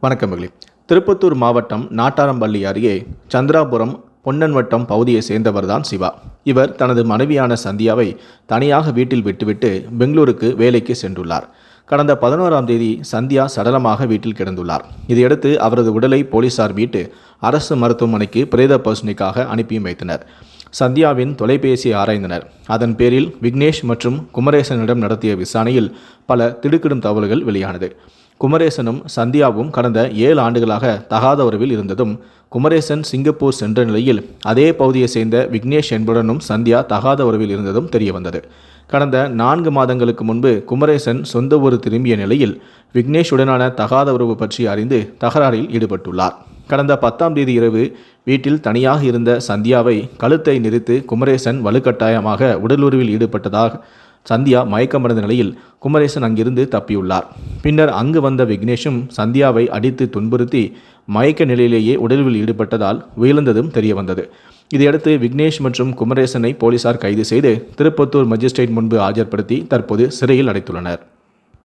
வணக்கம் திருப்பத்தூர் மாவட்டம் நாட்டாரம்பள்ளி அருகே சந்திராபுரம் பொன்னன்வட்டம் பகுதியை சேர்ந்தவர்தான் சிவா. இவர் தனது மனைவியான சந்தியாவை தனியாக வீட்டில் விட்டுவிட்டு பெங்களூருக்கு வேலைக்கு சென்றுள்ளார். கடந்த பதினோராம் தேதி சந்தியா சடலமாக வீட்டில் கிடந்துள்ளார். இதையடுத்து அவரது உடலை போலீசார் மீட்டு அரசு மருத்துவமனைக்கு பிரேத பரிசோதனைக்காக அனுப்பியும் வைத்தனர். சந்தியாவின் தொலைபேசியை ஆராய்ந்தனர். அதன் பேரில் விக்னேஷ் மற்றும் குமரேசனிடம் நடத்திய விசாரணையில் பல திடுக்கிடும் தகவல்கள் வெளியானது. குமரேசனும் சந்தியாவும் கடந்த ஏழு ஆண்டுகளாக தகாத உறவில் இருந்ததும் குமரேசன் சிங்கப்பூர் சென்ற நிலையில் அதே பகுதியை சேர்ந்த விக்னேஷ் என்புடனும் சந்தியா தகாத உறவில் இருந்ததும் தெரியவந்தது. கடந்த நான்கு மாதங்களுக்கு முன்பு குமரேசன் சொந்த ஊர் திரும்பிய நிலையில் விக்னேஷுடனான தகாத உறவு பற்றி அறிந்து தகராறில் ஈடுபட்டுள்ளார். கடந்த பத்தாம் தேதி இரவு வீட்டில் தனியாக இருந்த சந்தியாவை கழுத்தை நிறுத்து குமரேசன் வலுக்கட்டாயமாக உடலுறவில் ஈடுபட்டதாக சந்தியா மயக்கமடைந்த நிலையில் குமரேசன் அங்கிருந்து தப்பியுள்ளார். பின்னர் அங்கு வந்த விக்னேஷும் சந்தியாவை அடித்து துன்புறுத்தி மயக்க நிலையிலேயே உடலில் ஈடுபட்டதால் உயிர்ந்ததும் தெரியவந்தது. இதையடுத்து விக்னேஷ் மற்றும் குமரேசனை போலீசார் கைது செய்து திருப்பத்தூர் மஜிஸ்ட்ரேட் முன்பு ஆஜர்படுத்தி தற்போது சிறையில் அடைத்துள்ளனர்.